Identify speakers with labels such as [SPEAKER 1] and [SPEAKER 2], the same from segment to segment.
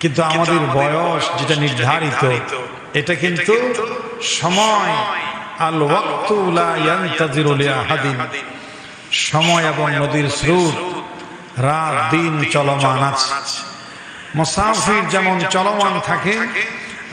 [SPEAKER 1] কিন্তু আমাদের বয়স যেটা নির্ধারিত এটা কিন্তু সময়। আল ওয়াক্তুলা ইয়ান্তাজিরু লিআহাদিন। সময় এবং নদীর স্রোত। রাত দিন চলমান আছে। মুসাফির যেমন চলমান থাকে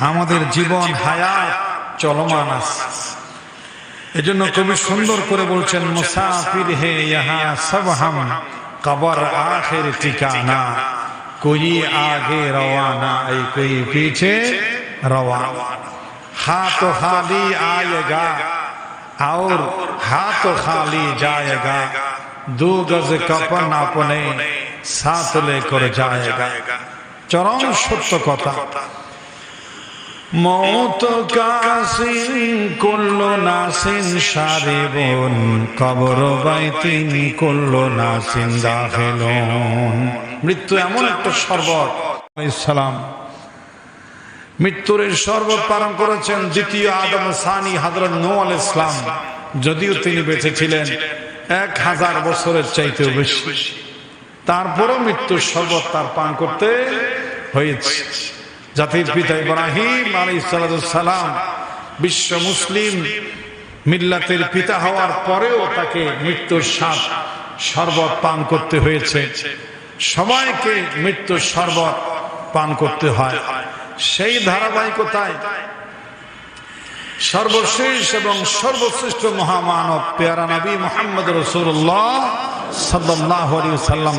[SPEAKER 1] আমাদের জীবন হায়াত চলমান আছে। এজন্য কবি সুন্দর করে বলছেন মুসাফির হে ইহা সব হাম কবর আখের ঠিকানা। कोई आगे रवाना ऐ कोई पीछे रवाना हाथ खाली आएगा और हाथ खाली जाएगा दो गज कपन अपने साथ लेकर जाएगा চরম সত্য কথা মৌত কাসিন করল নাসিন সারিবন কবর বাইতিন করল নাসিন দাখেলন মৃত্যু এমন একটা শরবত। ইসলাম মৃত্যুর এই শরবত পালন করেছেন দ্বিতীয় আদম সানি হাজরত নৌ আল ইসলাম যদিও তিনি বেঁচে ছিলেন, এক হাজার বছরের চাইতেও বেশি। তারপরও মৃত্যুর শরবত তার পান করতে হয়েছে। জাতির পিতা ইব্রাহিম আলী সালাম বিশ্ব মুসলিম মিল্লাতের পিতা হওয়ার পরেও তাকে মৃত্যুর স্বাদ, শরবত পান করতে হয়েছে। সবাইকে মৃত্যুর শরবত পান করতে হয়। সেই ধারাবাহিকতায় সর্বশেষ এবং সর্বশ্রেষ্ঠ মহামানব, পেয়ারা নবী মোহাম্মদ রসুল্লাহ সাল্লাহ সাল্লাম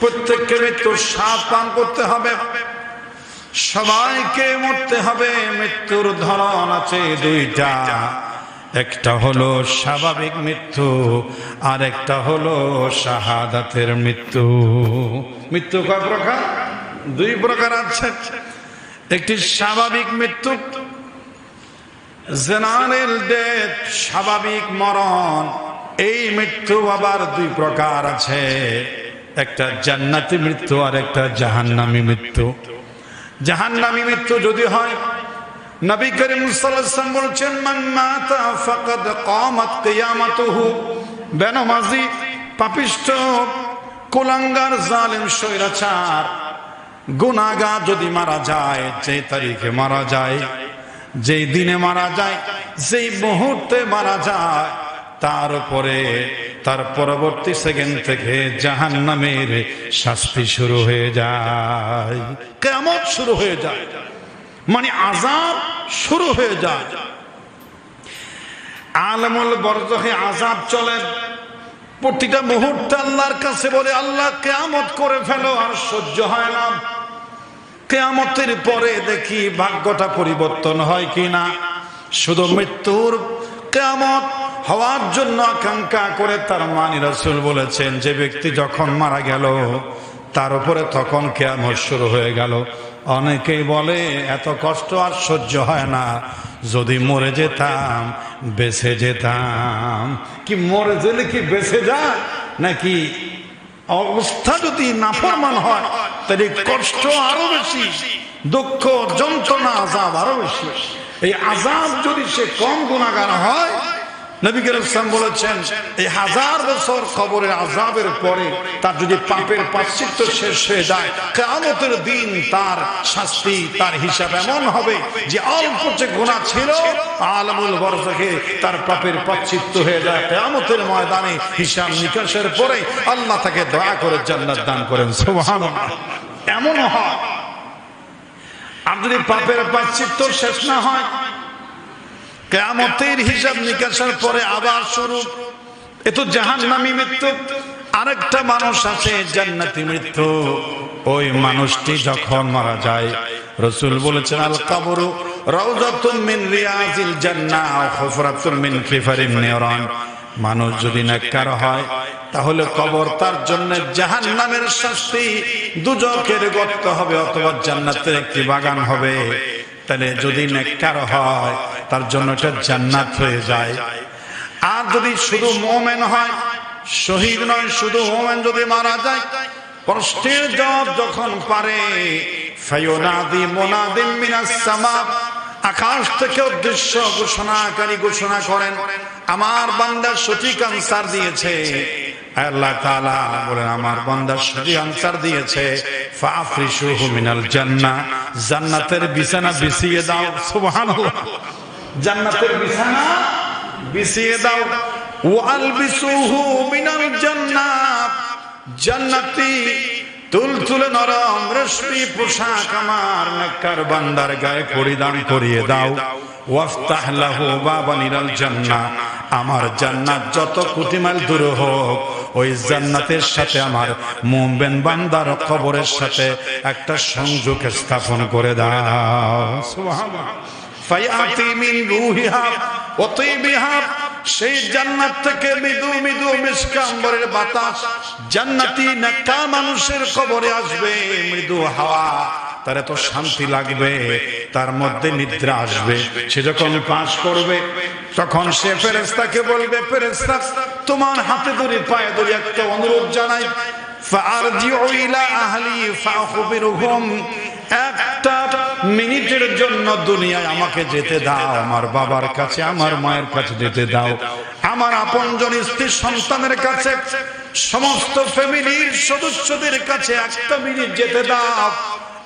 [SPEAKER 1] প্রত্যেককে মৃত্যুর স্বাদ পান করতে হবে। সবাইকে মরতে হবে। মৃত্যুর ধরন আছে দুইটা। একটা হলো স্বাভাবিক মৃত্যু, আর একটা হলো শাহাদাতের মৃত্যু। মৃত্যু কয় প্রকার? দুই প্রকার আছে। একটি স্বাভাবিক মৃত্যু, জেনারেল ডেথ, স্বাভাবিক মরণ। এই মৃত্যু আবার দুই প্রকার আছে। একটা জান্নাতি মৃত্যু আর একটা জাহান্নামী মৃত্যু। জাহান্নামী মৃত্যু যদি হয়, নবী করিম সাল্লাল্লাহু বলছেন, মান মাতা ফাকাদ কামাত কিয়ামাতুহু। বেনামাজি, পাপিষ্ঠ, কুলাঙ্গার, জালিম, স্বৈরাচার, গুনাহগার যদি মারা যায়, যে তারিখে মারা যায়, যেই দিনে মারা যায়, যেই মুহূর্তে মারা যায়, তার উপরে তার পরবর্তী সেকেন্ড থেকে জাহান নামের শাস্তি শুরু হয়ে যায়। কেমন শুরু হয়ে যায়। মানে আজাব শুরু হয়ে যায়। আলমুল বরজহে আজাব চলে। প্রতিটা মুহূর্তে আল্লাহর কাছে বলে, আল্লাহ কেয়ামত করে ফেলো, আর সহ্য হয় না। কেয়ামতের পরে দেখি ভাগ্যটা পরিবর্তন হয় কি না শুধু মৃত্যুর কেয়ামত হওয়ার জন্য আকাঙ্ক্ষা করে তার মানি রাসুল বলেছেন, যে ব্যক্তি যখন মারা গেল, তার উপরে তখন কেয়ামত শুরু হয়ে গেল। অনেকেই বলে, এত কষ্ট আর সহ্য হয় না, যদি মরে যেতাম, বেঁচে যেতাম। কি মরে গেলে কি বেঁচে যায়? নাকি অবস্থা যদি নাফরমান হয়, তাহলে কষ্ট আরও বেশি, দুঃখ, যন্ত্রণা, আজাব আরও বেশি। এই আজাব যদি সে কম গুণাগার হয় বলেছেন, এই হাজার বছর খবরের আজাবের পরে তার যদি পাপের পাশ্চিত্য শেষ হয়ে যায় দিন তার শাস্তি, তার হিসাব এমন হবে যে অল্প যে ছিল, আলমুল তার পাপের পাশ্চিত্য হয়ে যায়। ময়দানে হিসাব নিকাশের পরে আল্লাহ তাকে দয়া করে জান্নাত দান করেন। সোহান এমন হয়, আর যদি পাপের পাশ্চিত্য শেষ না হয় কেয়ামতের হিসাব নিকাশের পরে আবার শুরু এ তো জাহান নামি মৃত্যু। আরেকটা মানুষ আছে, জান্নাতি মৃত্যু। ওই মানুষটি যখন মারা যায়, রসুল বলেছেন, আল কাবরু মিন রিয়াজিল জান্নাহ মিন মানুষ যদি নেককার হয়, তাহলে কবর তার জন্য জাহান নামের শাস্তি। দুজকের গর্ত হবে অথবা জান্নাতের একটি বাগান হবে। তাহলে যদি নেককার হয় তার জন্য এটা জান্নাত হয়ে যায়। আর যদি শুধু মোমেন হয়, শহীদ নয়, শুধু মোমেন যদি মারা যায়, প্রশ্নের জবাব যখন পারে আকাশ থেকে উদ্দেশ্য ঘোষণাকারী ঘোষণা করেন, আমার বান্দা সঠিক আনসার দিয়েছে। আল্লাহ আমার বান্দা সঠিক আনসার দিয়েছে। জান্নাতের বিছানা বিছিয়ে দাও, সুবহানাল্লাহ। জান্নাতের বিছানা বিছিয়ে দাও। ওয়ালবিসুহু মিনাল জান্নাত। জান্নাতি তুল তুলে নরম রেশমি পোশাক আমার নেককার বান্দার গায়ে পরিধান করিয়ে দাও। ওয়াফতাহ লাহু বাবান ইলাল জান্নাহ। আমার জান্নাত যত কোটি মাইল দূর হোক, ওই জান্নাতের সাথে আমার মুমিন বান্দার কবরের সাথে একটা সংযোগ স্থাপন করে দাও। সুবহানাল্লাহ। সেই জান্নাত থেকে মৃদু মৃদু বাতাস জান্নাতি নেকা মানুষের কবরে আসবে, মৃদু হাওয়া, তার এত শান্তি লাগবে, তার মধ্যে নিদ্রা আসবে, সে যখন পাশ করবে, তখন সে ফেরেস্তাকে বলবে ফেরেস্তা তোমার হাতে ধরে পায়ে ধরে একটা অনুরোধ জানাই ফারজিউ ইলা আহলি একটা মিনিটের জন্য দুনিয়ায় আমাকে যেতে দাও, আমার বাবার কাছে, আমার মায়ের কাছে যেতে দাও। আমার আপনজন স্ত্রী সন্তানের কাছে, সমস্ত ফ্যামিলির সদস্যদের কাছে একটা মিনিট যেতে দাও।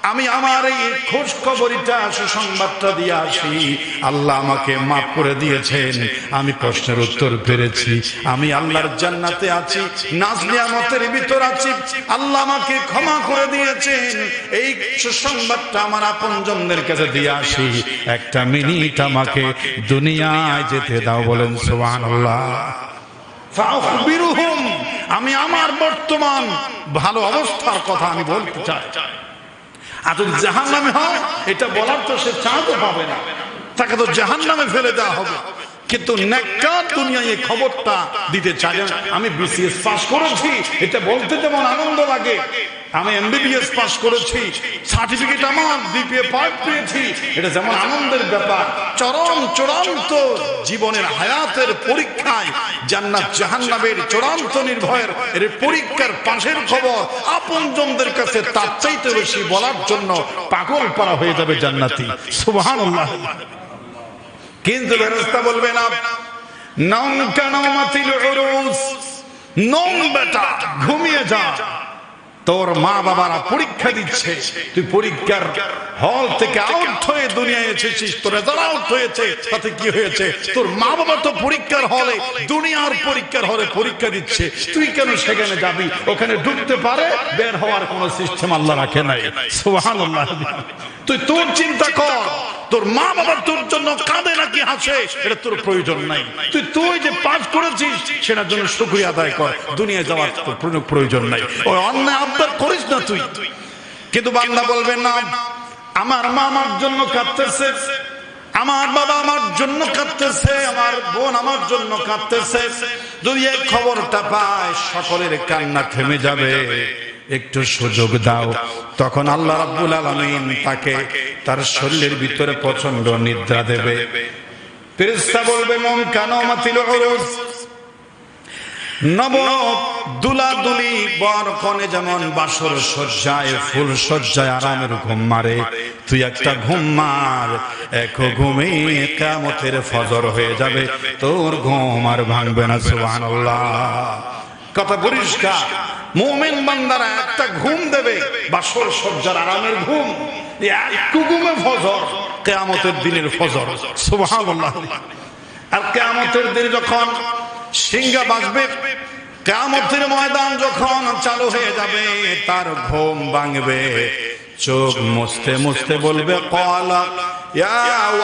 [SPEAKER 1] আমি আমার এই খোঁজ খবরিটা সুসংবাদটা দিয়ে আসি। আল্লাহ আমাকে মাফ করে দিয়েছেন। আমি প্রশ্নের উত্তর পেরেছি। আমি আল্লাহর জান্নাতে আছি, নাজ নিয়ামতের ভিতর আছি। আল্লাহ আমাকে ক্ষমা করে দিয়েছেন। এই সুসংবাদটা আমার আপনজনদের কাছে দিয়ে আসি। একটা মিনিট আমাকে দুনিয়ায় যেতে দাও বলেন, সুবহানাল্লাহ। ফাউখবিরুহুম আমি আমার বর্তমান ভালো অবস্থার কথা আমি বলতে চাই। আর যদি জাহান নামে হয়, এটা বলার তো সে চাঁদও পাবে না। তাকে তো জাহান নামে ফেলে দেওয়া হবে। কিন্তু নেককার দুনিয়ায় এই খবরটা দিতে চাই আমি বিসিএস পাস করেছি, এটা বলতে যেমন আনন্দ লাগে। আমি এমবিবিএস পাস করেছি সার্টিফিকেট আমার বিপিএ পাস পেয়েছি। এটা যেমন আনন্দের ব্যাপার। চরম চূড়ান্ত জীবনের হায়াতের পরীক্ষায় জান্নাত জাহান্নামের চূড়ান্ত নির্ভয়ের এর পরীক্ষার পাশের খবর আপনজনদের কাছে তার চাইতে বেশি বলার জন্য পাগল পারা হয়ে যাবে জান্নাতি। সুবহানাল্লাহ। কিন্তু ব্যবস্থা বলবে না। নং কানামাতিল উরুস? নং বেটা, ঘুমিয়ে যা। তোর মা বাবারা পরীক্ষা দিচ্ছে। তুই পরীক্ষার হল থেকে আউট হয়ে দুনিয়ায় এসেছিস। তোর রেজাল্ট আউট হয়েছে। তাতে কি হয়েছে? তোর মা বাবা তো পরীক্ষার হলে, দুনিয়ার পরীক্ষার হলে পরীক্ষা দিচ্ছে। তুই কেন সেখানে যাবি? ওখানে ঢুকতে পারে, বের হওয়ার কোন সিস্টেম আল্লাহ রাখে নাই। সুবহানাল্লাহ। তুই তোর চিন্তা কর। তোর মা বাবা তোর জন্য কাঁদে নাকি হাসে? এটা তোর প্রয়োজন নাই। তুই তুই যে পাস করেছিস, সেটার জন্য শুক্রিয়া আদায় কর। দুনিয়া যাওয়ার তোর প্রয়োজন নাই। ওই অন্যায় আবদার করিস না তুই। কিন্তু বান্দা বলবে, না, আমার মা আমার জন্য কাঁদতেছে। আমার বাবা আমার জন্য কাঁদতেছে। আমার বোন আমার জন্য কাঁদতেছে। যদি এই খবরটা পায়, সকলের কান্না থেমে যাবে। একটু সুযোগ দাও। তখন আল্লাহ রাব্বুল আলামিন তাকে তার শরীরের ভিতরে প্রচণ্ড নিদ্রা দেবে। ফেরেশতা বলবে, মন কানো মাতিল উরুস নব দুলা দুলি বর কনে যেমন বাসর সজ্জায়, ফুল সজ্জায় আরামের ঘুম মারে। তুই একটা ঘুম মার, এক ঘুমে কামতের ফজর হয়ে যাবে। তোর ঘুম আর ভাঙবে না, সুবহানাল্লাহ। কথা পরিষ্কার। মোমেন বান্দারা একটা ঘুম দেবে, বাসর সজ্জার আরামের ঘুম। ফজর, কেয়ামতের দিনের ফজর। আর কেয়ামতের দিন যখন সিংহা বাজবে, কেয়ামতের ময়দান যখন চালু হয়ে যাবে, তার ঘুম ভাঙবে। চোখ মুছতে মুছতে বলবে কলা ইয়াসিন।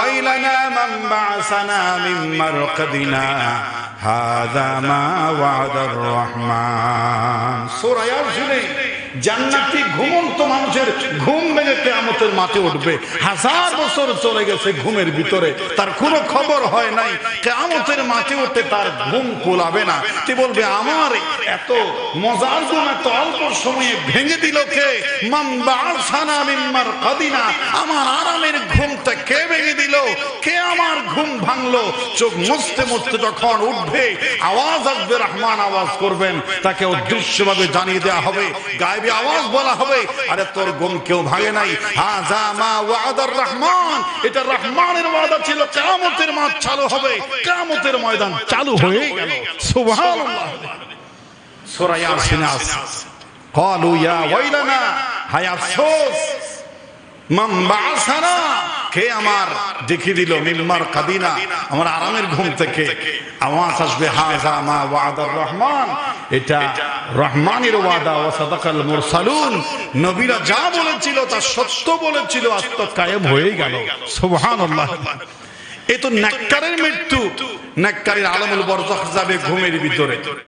[SPEAKER 1] জান্নাতি ঘুমন্ত মানুষের ঘুম ভেঙে কেয়ামতের মাঠে উঠবে। হাজার বছর চলে গেছে ঘুমের ভিতরে, তার কোনো খবর হয় নাই। কেয়ামতের মাঠে উঠে তার ঘুম কোলাবে না। তে বলবে, আমার এত মজার ঘুম এত অল্প সময়ে ভেঙে দিল কে? আমার আরামের ঘুমটা কে ভেঙে দিল? কে আমার ঘুম ভাঙলো? চোখ মুছতে মুছতে যখন উঠবে, আওয়াজ আসবে, রহমান আওয়াজ করবেন। তাকে অদৃশ্যভাবে জানিয়ে দেওয়া হবে গায়েবী আওয়াজ বলা হবে আরে তোর ঘুম কেউ ভাঙে নাই হাজা মা ওয়াদার রহমান এটা রহমানের ওয়াদা ছিল কিয়ামতের মাঠ চালু হবে কিয়ামতের ময়দান চালু হয়ে গেল সুবহানাল্লাহ সূরা ইয়াসিন قالوا يا ويلنا হায় আফসোস মাম বাসানা কে আমার দিল? কাদিনা, আমার আরামের ঘুম থেকে। আওয়াজ আসবে, হাজা মা রহমান। এটা রহমানের ওয়াদা ও সাদাকাল নবীরা যা বলেছিল, তা সত্য বলেছিল তো কায়েম হয়ে গেল। সুবহানাল্লাহ। এ তো নাক্কারের মৃত্যু। নাক্কারের আলমুল বরজখ যাবে ঘুমের ভিতরে।